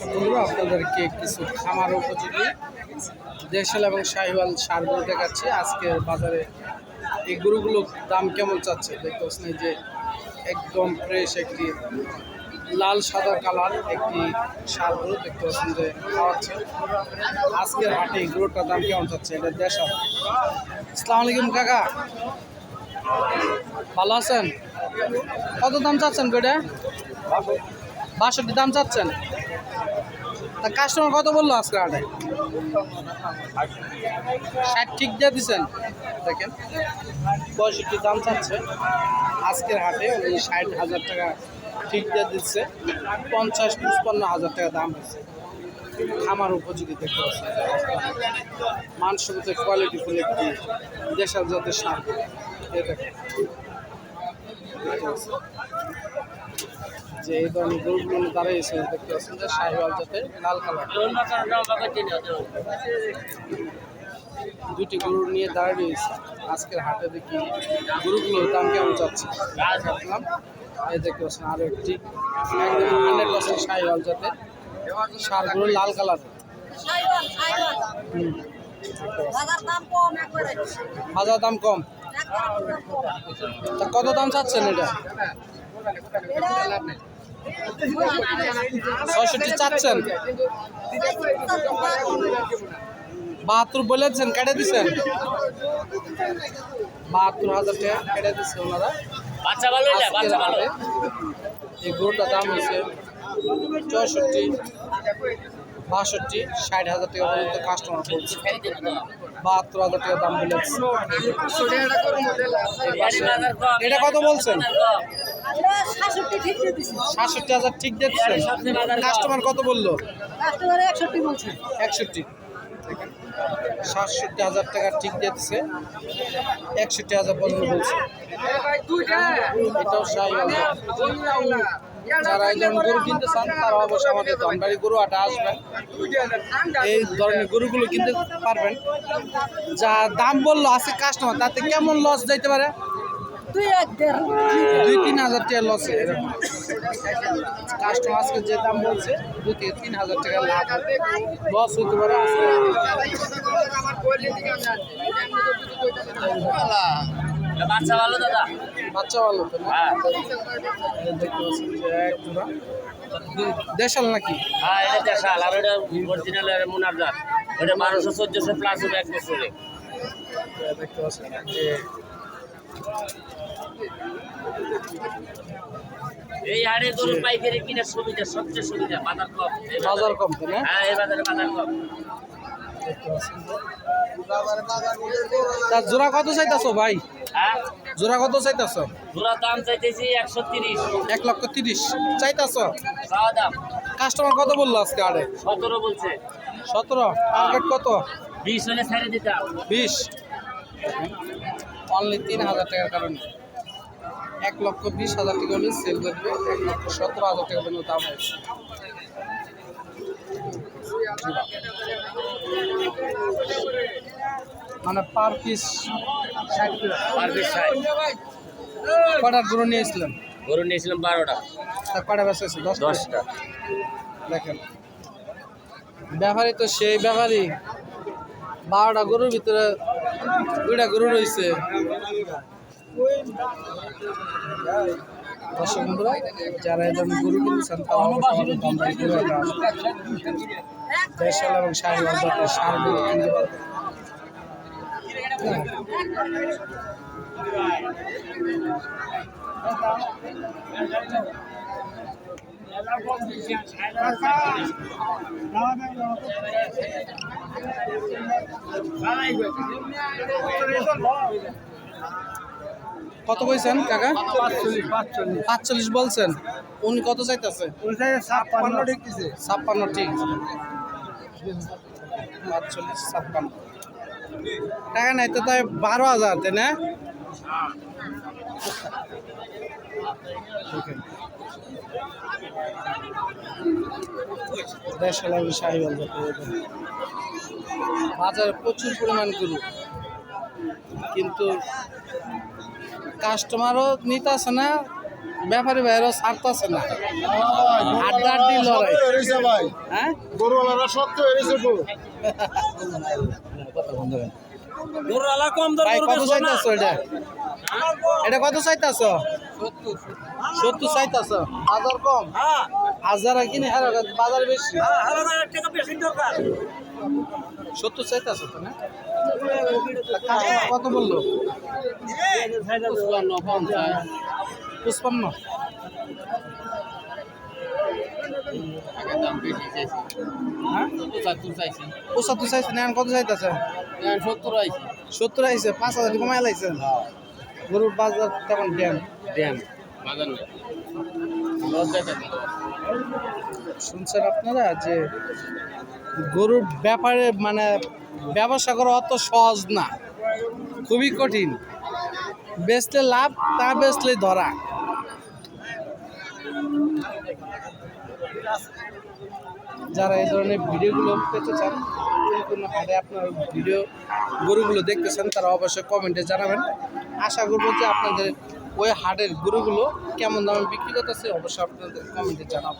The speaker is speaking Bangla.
আপনাদেরকে কিছু খামার উপযোগী দেশাল এবং শাহিওয়াল সারগুলো দেখাচ্ছি। আজকের বাজারে এই গরুগুলোর দাম কেমন চাচ্ছে? দেখতে পাচ্ছেন যে একদম ফ্রেশ একটি লাল সাদা কালার একটি সার গরু দেখতে পাচ্ছেন যে খাওয়াচ্ছে। আজকের হাটে এই গরুটার দাম কেমন চাচ্ছে? এটা দেশাল। আসসালামু আলাইকুম কাকা। ভালো আছেন? কত দাম চাচ্ছেন বেটা বাষট্টি দাম চাচ্ছেন? তা কাস্টমার কত বলল আজকে হাটে ষাট ঠিক দিয়ে দিচ্ছেন দেখেন, পঁয়ষট্টি দাম চাচ্ছে। আজকের হাটে উনি ষাট হাজার টাকা ঠিক দিয়ে দিচ্ছে। পঞ্চাশ, পঁচপান্ন হাজার টাকা দাম হচ্ছে খামার উপযোগী দেখতে পাচ্ছি মানসম্মত কোয়ালিটি ফুল একটি দেশাল জাতের সার। পাচ্ছেন। যে এই ধরনের গরুগুলো দাঁড়িয়েছে দেখতে পাচ্ছেন যে শাহিওয়াল জাতের লাল কালার। দুটি গরু নিয়ে দাঁড়িয়ে রয়েছে আজকের হাটে দেখি গরুগুলোর দাম কেমন যাচ্ছে? দেখলাম। এই দেখতে পাচ্ছেন আরও একটি। হান্ড্রেড পার্সেন্ট শাহিওয়াল জাতের। সারগুলো লাল কালার। হুম। বাজার দাম কম। কত দাম চাচ্ছেন এটা? ছয়ষট্টি চাচ্ছেন? বাহাত্তর বলেছেন কেটে দিচ্ছেন বাহাত্তর হাজার টাকা কেটে দিচ্ছে ওনারা। এই গরুটার দাম হয়েছে চৌষট্টি বাষট্টি ষাট হাজার টাকা পর্যন্ত কাস্টমার বলছে। বাহাত্তর হাজার টাকা দাম বলেছে। এটা কত বলছেন? সাতষট্টি হাজার ঠিক দিচ্ছেন কাস্টমার কত বলল? একষট্টি একষট্টি। সাতষট্টি হাজার টাকা ঠিক দিচ্ছে একষট্টি হাজার পর্যন্ত বলছে। এটাও সাই যারা এই ধরনের গরু কিনতে চান তারা অবশ্যই আমাদের ধনবাড়ি গরু আটা আসবেন। এই ধরনের গরুগুলো কিনতে পারবেন। যা দাম বলল আছে কাস্টমার তাতে কেমন লস যাইতে পারে? তুই এক দেড় দুই তিন হাজার টাকা লসে কাস্টমার আজকে যে দাম বলছে দুই থেকে তিন হাজার টাকা লাভ লস হতে পারে বাচ্চা ভালো দাদা? বাচ্চা ভালো তো হ্যাঁ। দেশাল নাকি? হ্যাঁ এটা দেশাল। আর এটা অরিজিনাল মুনার জাত ওটা বারোশো চোদ্দশো প্লাস হবে এক বছরে। দেখতে পাচ্ছেন যে এই হাড়ে গরু পাইকারি কিনার সুবিধা সবচেয়ে সুবিধা বাজার কম। বাজার কম তো না? হ্যাঁ এই বাজারে বাজার কম। তা জোড়া কত চাইতাছো ভাই? হ্যাঁ? জোড়া কত চাইতাছো? জোড়া দাম চাইতেছি একশো তিরিশ। এক লক্ষ তিরিশ। চাইতাছো? দাম। কাস্টমার কত বলল আজকে আরে সতেরো বলছে। সতেরো। টার্গেট কত? বিশ হলে ছেড়ে দিতাম। বিশ। অনলি তিন হাজার টাকার কারণে। এক লক্ষ বিশ হাজার টাকা হলে সেল করবে এক লক্ষ সতেরো হাজার টাকা পর্যন্ত দাম হয়েছে মানে পার পিস ষাট পার পিস ষাট। কটার গরু নিয়েছিলাম গরু নিয়েছিলাম বারোটা। তা কটা বেঁচে আছে দশ দশটা। দেখেন। ব্যাপারী তো সেই ব্যাপারী বারোটা গরুর ভিতরে দুইটা গরু রয়েছে। দর্শক বন্ধুরা যারা এই ধরনের গরু কিনছেন তারা এবং শাহিওয়াল জাতের সার। কত কইছেন কাকা? পাঁচচল্লিশ বলছেন। উনি কত চাইতেছে? ছাপ্পান্ন। ঠিক পাঁচচল্লিশ ছাপ্পান্ন। টাকা নাই তো তাই বারো হাজার তাই না? দেড়শো বাজারে প্রচুর পরিমাণ গরু। কিন্তু কাস্টমারও নিতে আসে না ব্যাপারী ভাইয়েরও ছাড়তেছে না। আড্ডা আড্ডি লড়াই ভাই। হ্যাঁ? গরুওয়ালারা শক্ত হয়েছে গরু কত চাইতেছ এটা? এটা কত চাইতেছ? সত্তর চাইতেছ। হাজার কম? হাজার কিনে হাজার বাজার বেশি। সত্তর চাইতেছ তো না? কত বলল? পুষ্পান্ন পঞ্চাশ। পুষ্পান্ন হ্যাঁ? পঁচাত্তর চাইছে। না কত চাইতেছে সত্তর আইছি। সত্তর আইছে পাঁচ হাজার কমাই লাইছেন গরুর বাজার তেমন ড্যাম? বাজার শুনছেন আপনারা যে গরুর ব্যাপারে মানে ব্যবসা করা অত সহজ না। খুবই কঠিন। বেচলে লাভ, তা বেচলে ধরা। যারা এই ধরনের ভিডিওগুলো পেতে চান কোন হাটে আপনার ভিডিও, গরুগুলো দেখতেছেন, তারা অবশ্যই কমেন্টে জানাবেন। আশা করব যে আপনাদের ওই হাটের গরুগুলো কেমন দামে বিক্রি করতেছে, অবশ্যই আপনাদের কমেন্টে জানাব।